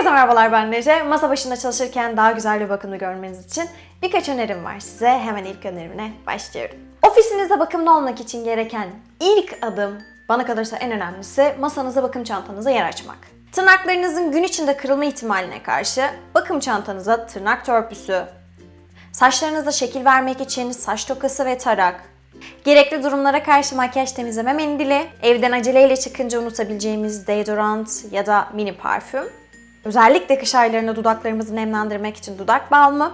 Herkese merhabalar ben Nece. Masa başında çalışırken daha güzel ve bakımlı görmeniz için birkaç önerim var size. Hemen ilk önerimle başlıyorum. Ofisinizde bakımlı olmak için gereken ilk adım bana kalırsa en önemlisi masanıza bakım çantanıza yer açmak. Tırnaklarınızın gün içinde kırılma ihtimaline karşı bakım çantanıza tırnak törpüsü, saçlarınıza şekil vermek için saç tokası ve tarak, Gerekli durumlara karşı makyaj temizleme mendili, evden aceleyle çıkınca unutabileceğimiz deodorant ya da mini parfüm. Özellikle kış aylarında dudaklarımızı nemlendirmek için dudak balmı,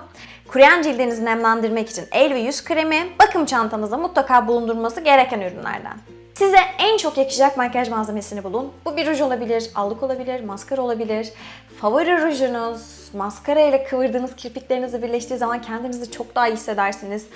kuruyan cildinizi nemlendirmek için el ve yüz kremi, bakım çantanızda mutlaka bulundurması gereken ürünlerden. Size en çok yakışacak makyaj malzemesini bulun. Bu bir ruj olabilir, allık olabilir, maskara olabilir. Favori rujunuz, maskara ile kıvırdığınız kirpiklerinizi birleştiği zaman kendinizi çok daha iyi hissedersiniz.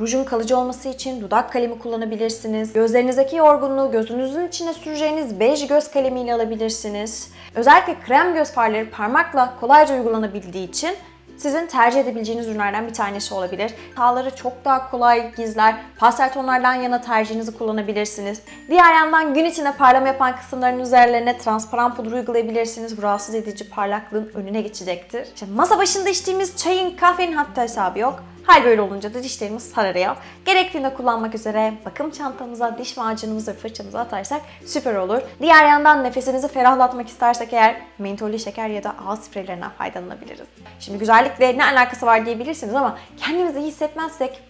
Rujun kalıcı olması için dudak kalemi kullanabilirsiniz. Gözlerinizdeki yorgunluğu gözünüzün içine süreceğiniz bej göz kalemiyle alabilirsiniz. Özellikle krem göz farları parmakla kolayca uygulanabildiği için sizin tercih edebileceğiniz ürünlerden bir tanesi olabilir. Hataları çok daha kolay gizler. Pastel tonlardan yana tercihinizi kullanabilirsiniz. Diğer yandan gün içinde parlama yapan kısımların üzerlerine transparan pudra uygulayabilirsiniz. Bu rahatsız edici parlaklığın önüne geçecektir. İşte masa başında içtiğimiz çayın, kahvenin hatta hesabı yok. Hal böyle olunca da dişlerimiz sararıyor. Gerektiğinde kullanmak üzere bakım çantamıza, diş macunumuzu ve fırçamızı atarsak süper olur. Diğer yandan nefesinizi ferahlatmak istersek eğer mentollü şeker ya da ağız spreylerinden faydalanabiliriz. Şimdi güzellikle ne alakası var diyebilirsiniz ama kendimizi iyi hissetmezsek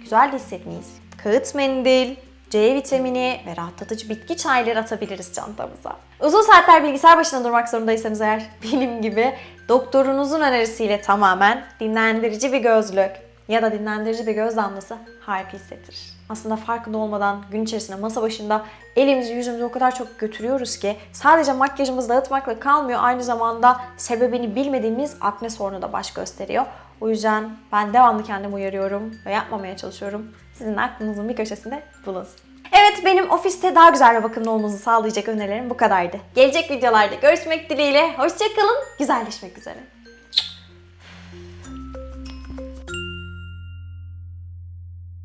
güzel de hissetmeyiz. Kağıt mendil, C vitamini ve rahatlatıcı bitki çayları atabiliriz çantamıza. Uzun saatler bilgisayar başında durmak zorundaysanız eğer benim gibi doktorunuzun önerisiyle tamamen dinlendirici bir gözlük ya da dinlendirici bir göz damlası harika hissettirir. Aslında farkında olmadan gün içerisinde masa başında elimizi yüzümüzü o kadar çok götürüyoruz ki sadece makyajımızı dağıtmakla kalmıyor aynı zamanda sebebini bilmediğimiz akne sorunu da baş gösteriyor. O yüzden ben devamlı kendimi uyarıyorum ve yapmamaya çalışıyorum. Sizin aklınızın bir köşesinde bulunsun. Evet benim ofiste daha güzel ve bakımlı olmanızı sağlayacak önerilerim bu kadardı. Gelecek videolarda görüşmek dileğiyle. Hoşçakalın. Güzelleşmek üzere.